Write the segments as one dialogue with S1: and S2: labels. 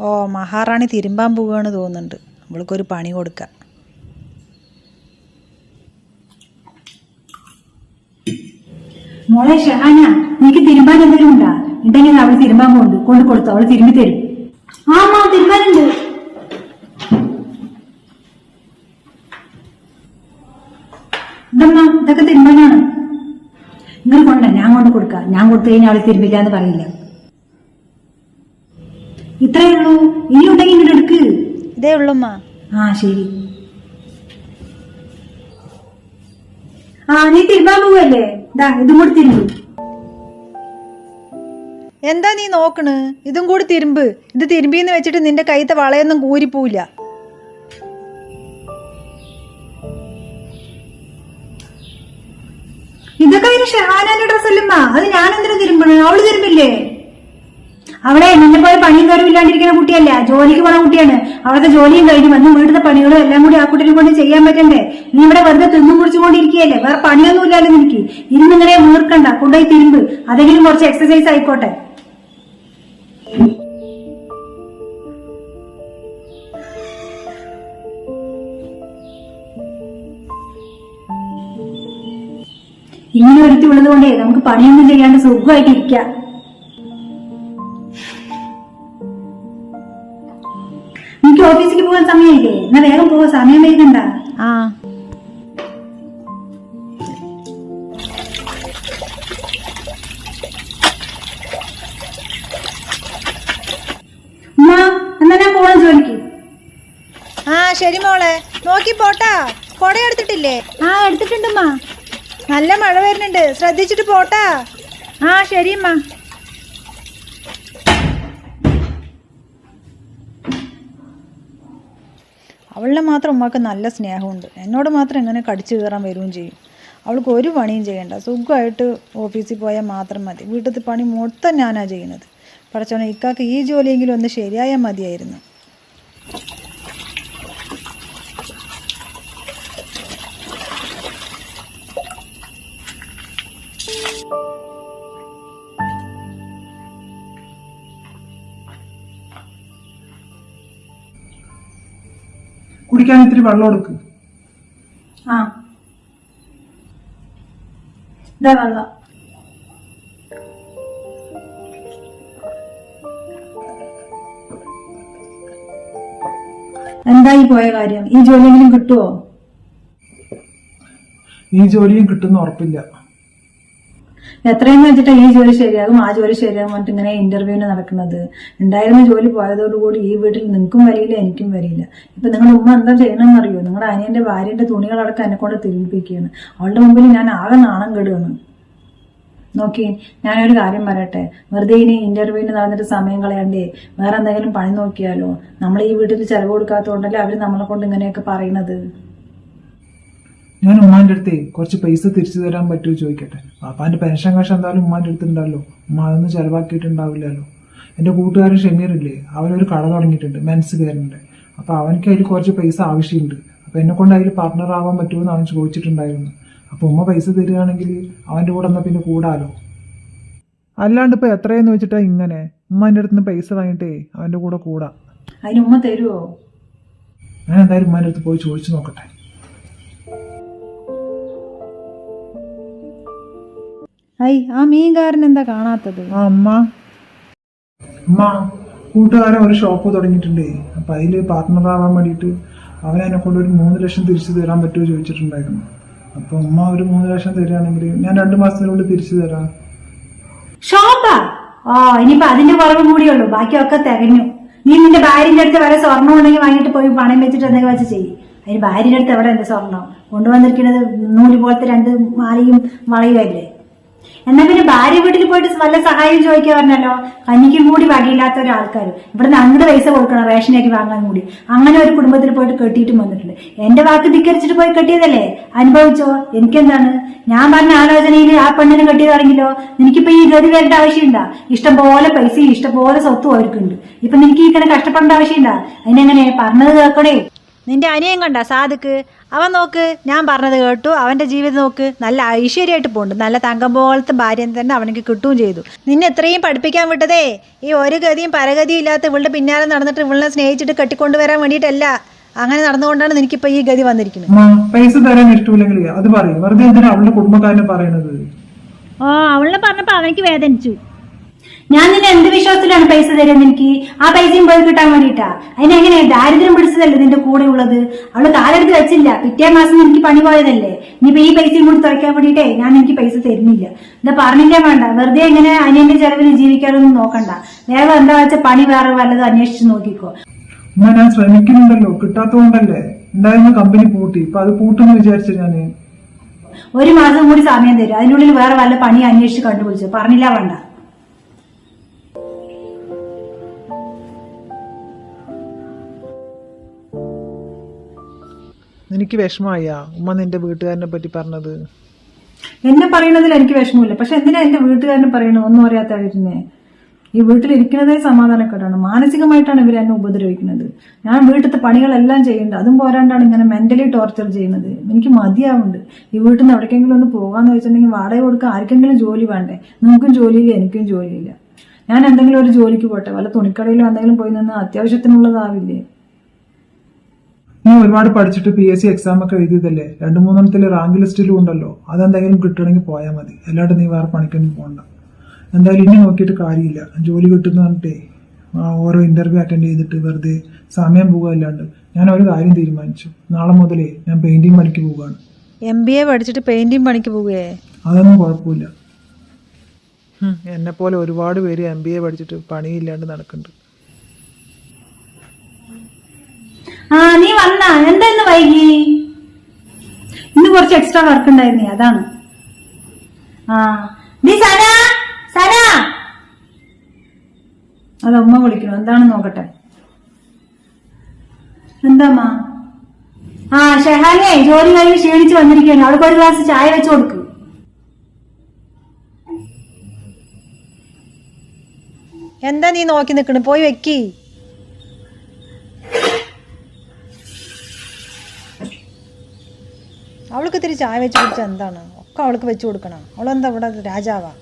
S1: ഓ മഹാറാണി തിരുമ്പാൻ പോവുകയാണ് തോന്നുന്നുണ്ട്. നമ്മൾക്കൊരു പണി കൊടുക്കാം.
S2: മോളെ ഷഹാന നിനക്ക് തിരുമ്പാൻ എന്തെങ്കിലും ഉണ്ടാ? ഉണ്ടെങ്കിൽ അവൾ തിരുമ്പാൻ പോകുന്നുണ്ട്. കൊണ്ട് കൊടുത്തു അവൾ തിരുമ്പി തരും ആ തിരുമ്പാനുണ്ട്. ഇതമ്മ തിന്മയാണ്. നിങ്ങൾ കൊണ്ട ഞാൻ കൊണ്ട് കൊടുക്ക. ഞാൻ കൊടുത്തു കഴിഞ്ഞാൽ അവൾ തിരുമ്പില്ല എന്ന് പറയില്ല. ഇത്രയേ ഉള്ളൂ. ഇനി ഉണ്ടെങ്കിൽ ഇങ്ങോട്ട് എടുക്ക്.
S1: ഇതേ ഉള്ളുമ്മ
S2: ആ ശരി. ആ നീ തിരുമ്പാൻ പോവല്ലേ? ഇതാ ഇതും കൂടി തിരുമ്പു.
S1: എന്താ നീ നോക്കണ്? ഇതും കൂടി തിരുമ്പ്. ഇത് തിരുമ്പിന്ന് വെച്ചിട്ട് നിന്റെ കൈത്തെ വളയൊന്നും കൂരിപ്പോവില്ല
S2: ഇതൊക്കെ പിന്നെ ഷെഹാനാന്റെ ഡ്രസ് അത് ഞാൻ എന്തിനാ തിരുമ്പണേ? അവൾ തിരുമ്പില്ലേ? അവളെ നിന്നെ പോലെ പണിയും കയറും ഇല്ലാണ്ടിരിക്കുന്ന കുട്ടിയല്ല? ജോലിക്ക് പോണ കുട്ടിയാണ്. അവിടുത്തെ ജോലിയും കഴിഞ്ഞ് വന്ന് വീട്ടിലെ പണികളും എല്ലാം കൂടി ആ കുട്ടിനെ കൊണ്ട് ചെയ്യാൻ പറ്റണ്ടേ? നീ ഇവിടെ വെറുതെ തിന്നും കുടിച്ചുകൊണ്ടിരിക്കുകയല്ലേ വേറെ പണിയൊന്നും ഇല്ലല്ലോ നിനക്ക്. ഇരുന്നിങ്ങനെ വീർക്കണ്ട. കൊണ്ടുപോയി തിരുമ്പ്. അതെങ്കിലും കുറച്ച് എക്സസൈസ് ആയിക്കോട്ടെ. ഇങ്ങനെ ഒരുത്തി ഉള്ളത് കൊണ്ടേ നമുക്ക് പണിയൊന്നും ചെയ്യാണ്ട് സുഖമായിട്ട് ഇരിക്കാം. എനിക്ക് ഓഫീസിൽ പോകാൻ സമയമില്ലേ? എന്നാ വേഗം പോവാ സമയം വൈകണ്ട.
S1: ആ. ശരി മോളെ. നോക്കി പോട്ടാ. കൊട എടുത്തിട്ടില്ലേ
S2: ആ എടുത്തിട്ടുണ്ടമ്മ
S1: നല്ല മഴ വരുന്നുണ്ട്. ശ്രദ്ധിച്ചിട്ട് പോട്ടാ.
S2: ആ ശരിയമ്മ
S1: അവളെ മാത്രം ഉമ്മാക്ക് നല്ല സ്നേഹമുണ്ട്. എന്നോട് മാത്രം എങ്ങനെ കടിച്ചു കയറാൻ വരികയും ചെയ്യും? അവൾക്ക് ഒരു പണിയും ചെയ്യണ്ട. സുഖമായിട്ട് ഓഫീസിൽ പോയാൽ മാത്രം മതി. വീട്ടിലത്തെ പണി മൊത്തം ഞാനാണ് ചെയ്യുന്നത്. പഠിച്ചോണെ ഇക്കാക്ക് ഈ ജോലിയെങ്കിലും ഒന്ന് ശരിയായാൽ മതിയായിരുന്നു.
S3: കുടിക്കാൻ ഇത്തിരി വെള്ളം എടുക്ക്.
S2: ആ. വെള്ളം. എന്തായി പോയ കാര്യം? ഈ ജോലിയെങ്കിലും കിട്ടുമോ
S3: ഈ ജോലിയും കിട്ടുന്ന ഉറപ്പില്ല.
S2: എത്രയും വെച്ചിട്ടാ ഈ ജോലി ശരിയാകും ആ ജോലി ശരിയാകും പറഞ്ഞിട്ട് ഇങ്ങനെ ഇന്റർവ്യൂവിന് നടക്കുന്നത്. ഉണ്ടായിരുന്ന ജോലി പോയതോടുകൂടി ഈ വീട്ടിൽ നിനക്കും വരിയില്ല എനിക്കും വരിയില്ല ഇപ്പൊ നിങ്ങളുടെ ഉമ്മ എന്താ ചെയ്യണമെന്ന് അറിയോ നിങ്ങളുടെ അനിയന്റെ ഭാര്യന്റെ തുണികളടക്കം എന്നെ കൊണ്ട് തിരിപ്പിക്കുകയാണ് അവളുടെ മുമ്പിൽ ഞാൻ ആകെ നാണം കെടുകയാണ്. നോക്കി ഞാനൊരു കാര്യം പറയട്ടെ. വെറുതെ ഇനി ഇന്റർവ്യൂവിന് നടന്നിട്ട് സമയം കളയണ്ടേ വേറെ എന്തെങ്കിലും പണി നോക്കിയാലോ? നമ്മൾ ഈ വീട്ടിൽ ചെലവ് കൊടുക്കാത്തതുകൊണ്ടല്ലേ അവർ നമ്മളെ കൊണ്ട് ഇങ്ങനെയൊക്കെ പറയണത്?
S3: ഞാൻ ഉമ്മാന്റെ അടുത്ത് കുറച്ച് പൈസ തിരിച്ചു തരാൻ പറ്റുമോ ചോദിക്കട്ടെ. പാപ്പാന്റെ പെൻഷൻ കാശ് എന്തായാലും ഉമ്മാന്റെ അടുത്തുണ്ടല്ലോ ഉമ്മ അതൊന്നും ചെലവാക്കിയിട്ടുണ്ടാവില്ലല്ലോ. എന്റെ കൂട്ടുകാരൻ ഷമീറില്ലേ അവനൊരു കട തുടങ്ങിയിട്ടുണ്ട് മെൻസ് പേരുണ്ട് അപ്പൊ അവനക്ക് അതിൽ കുറച്ച് പൈസ ആവശ്യമുണ്ട്. അപ്പൊ എന്നെ കൊണ്ട് അതിൽ പാർട്ണർ ആവാൻ പറ്റുമോ എന്ന് അവൻ ചോദിച്ചിട്ടുണ്ടായിരുന്നു. അപ്പൊ ഉമ്മ പൈസ തരികയാണെങ്കിൽ അവന്റെ കൂടെ എന്നാ പിന്നെ കൂടാലോ? അല്ലാണ്ട് ഇപ്പൊ എത്രയെന്ന് വെച്ചിട്ടാ ഇങ്ങനെ? ഉമ്മാന്റെ അടുത്ത് നിന്ന് പൈസ വാങ്ങിയിട്ടേ അവന്റെ കൂടെ കൂടാ.
S2: അതിന് ഉമ്മ തരുമോ
S3: ഞാൻ എന്തായാലും ഉമ്മാന്റെ അടുത്ത് പോയി ചോദിച്ചു നോക്കട്ടെ.
S1: ഐ ആ മീൻകാരൻ എന്താ കാണാത്തത്?
S3: ആ അമ്മ. അമ്മ കൂട്ടുകാരൻ ഒരു ഷോപ്പ് തുടങ്ങിയിട്ടുണ്ടേ. അപ്പൊ അതിൽ പാർട്ട്ണർ ആവാൻ വേണ്ടിയിട്ട് അവൻ എന്നെ കൊണ്ട് ഒരു മൂന്ന് ലക്ഷം തിരിച്ചു തരാൻ പറ്റുമോ ചോദിച്ചിട്ടുണ്ടായിരുന്നു. അപ്പൊ ഉമ്മ ഒരു മൂന്ന് ലക്ഷം തരികയാണെങ്കിൽ ഞാൻ രണ്ടു മാസത്തിനുള്ളിൽ തിരിച്ചു തരാം.
S2: ഷോപ്പാ? ഓ ഇനിയിപ്പോ അതിന്റെ കുറവ് കൂടിയുള്ളൂ ബാക്കിയൊക്കെ തികഞ്ഞു. നീ നിന്റെ ഭാര്യന്റെ അടുത്ത് വരെ സ്വർണം ഉണ്ടെങ്കിൽ വാങ്ങിയിട്ട് പോയി പണയം വെച്ചിട്ട് എന്തെങ്കിലും വെച്ച് ചെയ്യും. അതിന് ഭാര്യയുടെ അടുത്ത് എവിടെ എന്റെ സ്വർണം കൊണ്ടുവന്നിരിക്കുന്നത് നൂൽ പോലത്തെ രണ്ട് മാലയും വളയും അല്ലേ എന്നാ പിന്നെ ഭാര്യ വീട്ടിൽ പോയിട്ട് വല്ല സഹായം ചോദിക്കാൻ പറഞ്ഞല്ലോ കഞ്ഞിക്കും കൂടി വകയില്ലാത്ത ഒരാൾക്കാർ നിന്ന് അങ്ങോട്ട് പൈസ കൊടുക്കണം അരി വാങ്ങാൻ കൂടി. അങ്ങനെ ഒരു കുടുംബത്തിൽ പോയിട്ട് കെട്ടിയിട്ടും വന്നിട്ടുണ്ട്. എന്റെ വാക്ക് ധിക്കരിച്ചിട്ട് പോയി കെട്ടിയതല്ലേ? അനുഭവിച്ചോ? എനിക്കെന്താണ്? ഞാൻ പറഞ്ഞ ആലോചനയിൽ ആ പെണ്ണിനെ കെട്ടിയതാണെങ്കിലോ നിനക്കിപ്പോ ഈ ഗതി വരേണ്ട ആവശ്യമുണ്ടാ? ഇഷ്ടം പോലെ പൈസയും ഇഷ്ടം സ്വത്തും അവർക്കുണ്ട്. ഇപ്പൊ നിനക്ക് ഇങ്ങനെ കഷ്ടപ്പെടേണ്ട ആവശ്യമുണ്ടാ? അതിനെങ്ങനെ പറഞ്ഞത് കേൾക്കണേ.
S1: നിന്റെ അനിയൻ കണ്ട സാധുക്ക്?
S2: അവൻ നോക്ക് ഞാൻ പറഞ്ഞത് കേട്ടു. അവന്റെ ജീവിതം നോക്ക് നല്ല ഐശ്വര്യമായിട്ട് പോകുന്നുണ്ട് നല്ല തങ്കം പോലത്തെ ഭാര്യനെ തന്നെ അവനക്ക് കിട്ടുകയും ചെയ്തു. നിന്നെ എത്രയും പഠിപ്പിക്കാൻ വിട്ടതേ ഈ ഒരു ഗതിയും പരഗതിയും ഇല്ലാത്ത ഇവളുടെ പിന്നാലെ നടന്നിട്ട് ഇവളിനെ സ്നേഹിച്ചിട്ട് കെട്ടിക്കൊണ്ടുവരാൻ വേണ്ടിയിട്ടല്ല. അങ്ങനെ നടന്നുകൊണ്ടാണ് എനിക്കിപ്പോ ഈ ഗതി വന്നിരിക്കുന്നത്
S3: പൈസ തരാൻ ഇഷ്ടമില്ലെങ്കിൽ അത് പറയും. വെറുതെ എന്തിനാ അവളുടെ കുടുംബക്കാരനെ പറയണത്?
S4: ഓ അവളെ പറഞ്ഞപ്പോ അവനക്ക് വേദനിച്ചു. ഞാൻ നിന്നെ എന്ത് വിശ്വാസത്തിലാണ് പൈസ തരുന്നത് എനിക്ക്? ആ പൈസയും പോയി കിട്ടാൻ വേണ്ടിയിട്ടാ. അതിനെങ്ങനെ ദാരിദ്ര്യം പിടിച്ചതല്ലേ നിന്റെ കൂടെ ഉള്ളത്? അവൾ കാലെടുത്ത് വെച്ചില്ല. പിറ്റേ മാസം എനിക്ക് പണി പോയതല്ലേ. ഇനിയിപ്പോ ഈ പൈസയും കൂടി തുറയ്ക്കാൻ വേണ്ടിയിട്ടേ ഞാൻ എനിക്ക് പൈസ തരുന്നില്ല. എന്താ പറഞ്ഞില്ലേ വേണ്ട. വെറുതെ എങ്ങനെ അനിയന്റെ ചെലവിന് ജീവിക്കാനൊന്നും നോക്കണ്ട. വേറെ എന്താ വെച്ചാൽ പണി വേറെ വല്ലതും അന്വേഷിച്ച് നോക്കിക്കോ.
S3: ഞാൻ ശ്രമിക്കുന്നുണ്ടല്ലോ. കിട്ടാത്തതുകൊണ്ടല്ലേ. ഉണ്ടായിരുന്ന കമ്പനി പൂട്ടി. ഇപ്പൊ അത് പൂട്ടെന്ന് വിചാരിച്ചു ഞാൻ.
S4: ഒരു മാസം കൂടി സമയം തരും. അതിനുള്ളിൽ വേറെ വല്ല പണി അന്വേഷിച്ച് കണ്ടുപിടിച്ചു. പറഞ്ഞില്ല വേണ്ട.
S3: എനിക്ക് വിഷമായ ഉമ്മ നിന്റെ വീട്ടുകാരനെ പറ്റി പറഞ്ഞത്.
S2: എന്നെ പറയണതിൽ എനിക്ക് വിഷമമില്ല. പക്ഷെ എന്തിനാ എന്റെ വീട്ടുകാരനെ പറയണ? ഒന്നും അറിയാത്ത അറിയാത്തവരുന്നേ ഈ വീട്ടിലിരിക്കുന്നതേ സമാധാനക്കേടാണ്. മാനസികമായിട്ടാണ് ഇവർ എന്നെ ഉപദ്രവിക്കുന്നത്. ഞാൻ വീട്ടിലത്തെ പണികളെല്ലാം ചെയ്യുന്നുണ്ട് അതും പോരാണ്ടാണ് ഇങ്ങനെ മെന്റലി ടോർച്ചർ ചെയ്യുന്നത്. എനിക്ക് മതിയാവുന്നുണ്ട് ഈ വീട്ടിൽ നിന്ന് എവിടേക്കെങ്കിലും ഒന്ന് പോകാന്ന് വെച്ചിട്ടുണ്ടെങ്കിൽ വാടക കൊടുക്കാൻ ആർക്കെങ്കിലും ജോലി വേണ്ടേ? നിങ്ങൾക്കും ജോലിയില്ല എനിക്കും ജോലിയില്ല ഞാൻ എന്തെങ്കിലും ഒരു ജോലിക്ക് പോട്ടെ? വല്ല തുണിക്കടയിലോ എന്തെങ്കിലും പോയി നിന്ന് അത്യാവശ്യത്തിനുള്ളതാവില്ലേ?
S3: നീ ഒരുപാട് പഠിച്ചിട്ട് പി എസ് സി എക്സാം ഒക്കെ എഴുതിയതല്ലേ? രണ്ടു മൂന്നെണ്ണത്തിൽ റാങ്ക് ലിസ്റ്റിലും ഉണ്ടല്ലോ. അതെന്തെങ്കിലും കിട്ടണമെങ്കിൽ പോയാൽ മതി. അല്ലാണ്ട് നീ വേറെ പണിക്കൊന്നും പോകണ്ട എന്തായാലും ഇനി നോക്കിയിട്ട് കാര്യമില്ല. ജോലി കിട്ടുന്ന പറഞ്ഞിട്ടേ ഓരോ ഇന്റർവ്യൂ അറ്റൻഡ് ചെയ്തിട്ട് വെറുതെ സമയം പോകുകയല്ലാണ്ട് ഞാൻ ഒരു കാര്യം തീരുമാനിച്ചു. നാളെ മുതലേ ഞാൻ പെയിന്റിങ് പണിക്ക് പോവുകയാണ്.
S2: എം ബി എ പഠിച്ചിട്ട് പെയിന്റിങ് പണിക്ക് പോവുകയെ?
S3: അതൊന്നും കുഴപ്പമില്ല. എന്നെ പോലെ ഒരുപാട് പേര് എം ബി എ പഠിച്ചിട്ട് പണിയില്ലാണ്ട് നടക്കുന്നുണ്ട്.
S4: ആ നീ വന്ന. എന്താ ഇന്ന് വൈകി? ഇന്ന് കുറച്ച് എക്സ്ട്രാ വർക്ക് ഉണ്ടായിരുന്നേ അതാണ്. ആ. നീ സന സന.
S2: അത് ഉമ്മ വിളിക്കണം. എന്താണെന്ന് നോക്കട്ടെ.
S4: എന്താമ്മാ ആ ഷെഹാനെ ജോലി കഴിഞ്ഞ് ക്ഷീണിച്ച് വന്നിരിക്കുകയാണ്. അവൾക്ക് ഒരു ഗ്ലാസ് ചായ വെച്ച് കൊടുക്കും.
S2: എന്താ നീ നോക്കി നിക്കണ്? പോയി വെക്കി. അവൾക്ക് ഇത്തിരി ചായ വെച്ച് കുടിച്ചാൽ എന്താണ്? ഒക്കെ അവൾക്ക് വെച്ച് കൊടുക്കണം. അവളെന്താ ഇവിടെ രാജാവാ?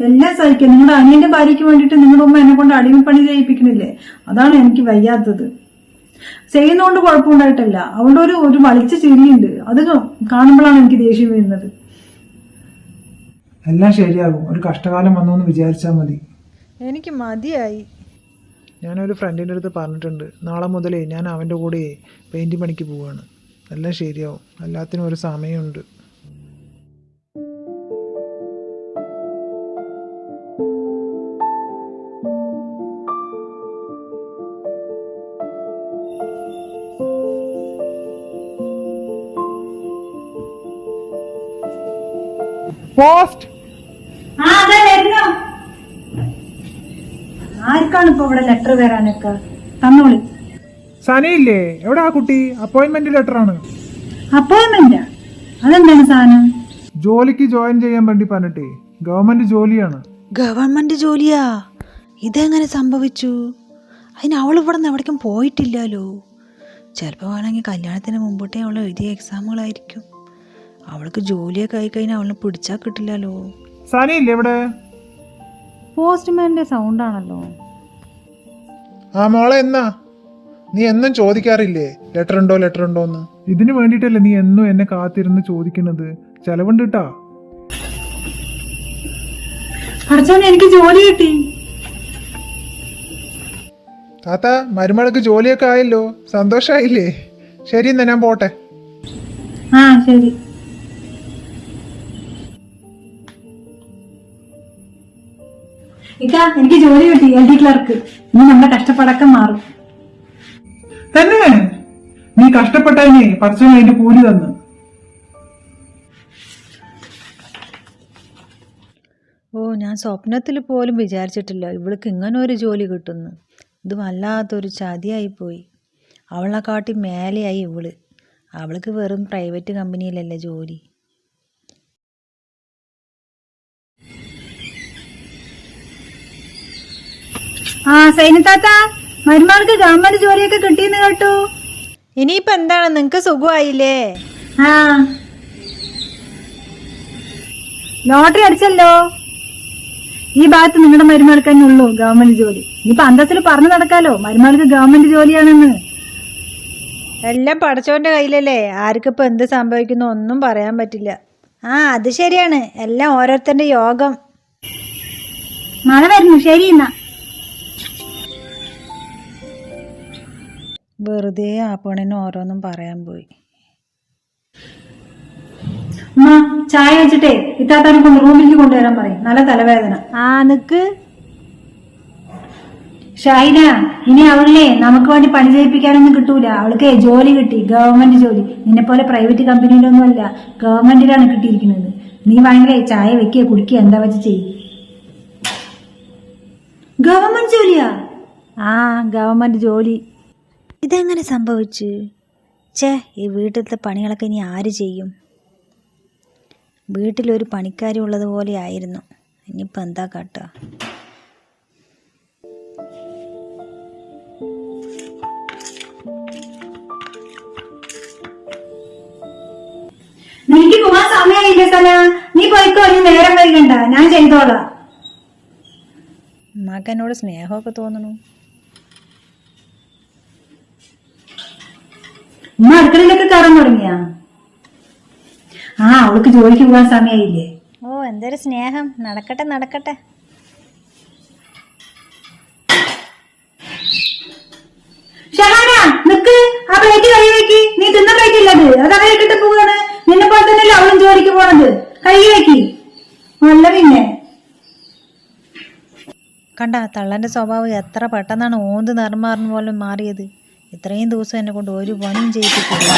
S2: എല്ലാം സഹിക്കും നിങ്ങളുടെ അനിയന്റെ ഭാര്യയ്ക്ക് വേണ്ടിയിട്ട് നിങ്ങളുടെ ഉമ്മ എന്നെ കൊണ്ട് അടിമപ്പണി ചെയ്യിപ്പിക്കണില്ലേ അതാണ് എനിക്ക് വയ്യാത്തത്. ചെയ്യുന്നതുകൊണ്ട് കുഴപ്പമുണ്ടായിട്ടല്ല. അവളുടെ ഒരു ഒരു വളിച്ച ചിരിയുണ്ട്. അത് കാണുമ്പോഴാണ് എനിക്ക് ദേഷ്യം വരുന്നത്.
S3: എല്ലാം ശരിയാകും. ഒരു കഷ്ടകാലം വന്നു എന്ന് വിചാരിച്ചാൽ മതി.
S2: എനിക്ക് മതിയായി.
S3: ഞാനൊരു ഫ്രണ്ടിന്റെ അടുത്ത് പറഞ്ഞിട്ടുണ്ട്. നാളെ മുതലേ ഞാൻ അവന്റെ കൂടെ പെയിന്റിങ് പണിക്ക് പോവാണ്. എല്ലാം ശരിയാവും. എല്ലാത്തിനും ഒരു സമയമുണ്ട്. പോസ്റ്റ്.
S2: ആർക്കാണ് ഇപ്പൊ ഇവിടെ ലെറ്റർ വരാനൊക്കെ തന്നോളി.
S3: സനയില്ലേ? എവിടെ ആ കുട്ടി? അപ്പോയിന്റ്മെന്റ് ലെറ്റർ ആണ്.
S4: അപ്പോയിന്റ്മെന്റ് അതെന്താണ് സാധനം
S3: ജോലിക്ക് ജോയിൻ ചെയ്യാൻ വേണ്ടി പറഞ്ഞിട്ടേ. ഗവൺമെന്റ് ജോലിയാണ്.
S2: ഗവൺമെന്റ് ജോലിയാ? ഇതെങ്ങനെ സംഭവിച്ചു? അതിന് അവൾ ഇവിടെ നിന്ന് എവിടേക്കും പോയിട്ടില്ലല്ലോ. ചിലപ്പോൾ വേണമെങ്കിൽ കല്യാണത്തിന് മുമ്പോട്ടേ അവൾ എഴുതിയ എക്സാമുകളായിരിക്കും അവൾക്ക് ജോലിയൊക്കെ ആയി കഴിഞ്ഞാൽ അവളിനെ പിടിച്ചാൽ കിട്ടില്ലല്ലോ.
S3: സനയില്ലേ ഇവിടെ?
S2: പോസ്റ്റ്മാന്റെ സൗണ്ടാണല്ലോ
S3: ആ മോളെ എന്നാ? നീ എന്നും ചോദിക്കാറില്ലേ? ലെറ്റർ ഉണ്ടോ ലെറ്റർ ഉണ്ടോ എന്ന്? ഇതിനു വേണ്ടിട്ടല്ലേ നീ എന്നും എന്നെ കാത്തിരുന്ന് ചോദിക്കുന്നത് ചെലവുണ്ട് കേട്ടാ
S4: എനിക്ക് ജോലി കിട്ടി.
S3: താത്ത മരുമകൾക്ക് ജോലിയൊക്കെ ആയല്ലോ. സന്തോഷായില്ലേ? ശരി എന്നാ ഞാൻ പോട്ടെ.
S4: ആ ശരി. ഇക്ക എനിക്ക് ജോലി കിട്ടി എൽ ഡി ക്ലർക്ക് ഇനി നമ്മുടെ കഷ്ടപ്പാടൊക്കെ മാറും.
S3: തന്നെ നീ കഷ്ടപ്പെട്ടതിനെ പരസ്യം അതിന്റെ കൂലി തന്നു.
S2: ഓ ഞാൻ സ്വപ്നത്തിൽ പോലും വിചാരിച്ചിട്ടില്ല ഇവൾക്ക് ഇങ്ങനെ ഒരു ജോലി കിട്ടുന്നു.
S1: ഇത് വല്ലാത്തൊരു ചതിയായിപ്പോയി അവളെ കാട്ടി മേലെയായി ഇവൾ. അവൾക്ക് വെറും പ്രൈവറ്റ് കമ്പനിയിലല്ലേ ജോലി.
S2: ആ സൈനത്താത്ത മരുമകൾക്ക് ഗവൺമെന്റ് ജോലിയൊക്കെ കിട്ടിയെന്ന് കേട്ടു.
S1: ഇനിയിപ്പോ എന്താണ്? നിങ്ങക്ക് സുഖമായില്ലേ?
S2: ആ. ലോട്ടറി അടിച്ചല്ലോ. ഈ ഭാഗത്ത് നിങ്ങളുടെ മരുമകൾക്ക് തന്നെ ഉള്ളൂ ഗവൺമെന്റ് ജോലി. ഇനിയിപ്പോ അന്തസ്സിൽ പറഞ്ഞു നടക്കാലോ മരുമകൾക്ക് ഗവൺമെന്റ് ജോലിയാണെന്ന്.
S1: എല്ലാം പടച്ചോന്റെ കയ്യിലല്ലേ. ആർക്കിപ്പോ എന്ത് സംഭവിക്കുന്നു ഒന്നും പറയാൻ പറ്റില്ല. ആ അത് ശരിയാണ്. എല്ലാം ഓരോരുത്തരുടെ യോഗം.
S2: മഴ വരുന്നു. ശരി എന്നാ.
S1: വെറുതെ ആ പെണ്ണിന് ഓരോന്നും പറയാൻ പോയി.
S2: ചായ വെച്ചിട്ടേ ഇത്താത്താനെ കൊണ്ട് റൂമിലേക്ക് കൊണ്ടുവരാൻ പറയും. നല്ല തലവേദന.
S1: ആ നിക്ക്.
S2: ഷൈന ഇനി അവളിലെ നമുക്ക് വേണ്ടി പണി ചെയ്യിപ്പിക്കാനൊന്നും കിട്ടൂല. അവൾക്ക് ജോലി കിട്ടി ഗവൺമെന്റ് ജോലി. നിന്നെ പോലെ പ്രൈവറ്റ് കമ്പനിയിലൊന്നും അല്ല ഗവൺമെന്റിലാണ് കിട്ടിയിരിക്കുന്നത്. നീ വാങ്ങില്ലേ ചായ വെക്കുക കുടിക്കുക എന്താ വെച്ച് ചെയ്യും. ഗവൺമെന്റ് ജോലിയാ?
S1: ആ ഗവൺമെന്റ് ജോലി. ഇതെങ്ങനെ സംഭവിച്ചു? ചേ ഈ വീട്ടിലത്തെ പണികളൊക്കെ ഇനി ആര് ചെയ്യും? വീട്ടിലൊരു പണിക്കാരി ഉള്ളതുപോലെ ആയിരുന്നു. ഇനിയിപ്പോൾ എന്താ കാട്ടുക
S2: നിനക്ക് പോവാൻ സമയമില്ല സന. നീ പോയിക്കോ നീ നേരം വൈകണ്ട. ഞാൻ ചെയ്തോളാം.
S1: മകനോട് സ്നേഹമൊക്കെ തോന്നണു
S2: ഉമ്മ അടുക്കളയിലൊക്കെ കയറാൻ തുടങ്ങിയ? ആ അവൾക്ക് ജോലിക്ക് പോകാൻ സമയമായില്ലേ
S1: ഓ എന്തൊരു സ്നേഹം. നടക്കട്ടെ നടക്കട്ടെ.
S2: ഷഹാന നിക്ക്. ആ പ്ലേറ്റ് വെക്ക്. നീ തിന്ന പ്ലേറ്റ് ഇല്ലത് അത്? അവിടെ ഇട്ടിട്ട് പോവാണ്. നിന്നെ പോലെ തന്നെയല്ലേ അവളും ജോലിക്ക് പോണത്. കഴുകി വെക്ക്. നല്ല പിന്നെ.
S1: കണ്ട തള്ളന്റെ സ്വഭാവം എത്ര പെട്ടെന്നാണ് ഓന്ത് നിറമാറുന്ന പോലെ മാറിയത്. ഇത്രയും ദിവസം എന്നെ കൊണ്ട് ഒരു പണിയും ചെയ്യിപ്പിക്കില്ല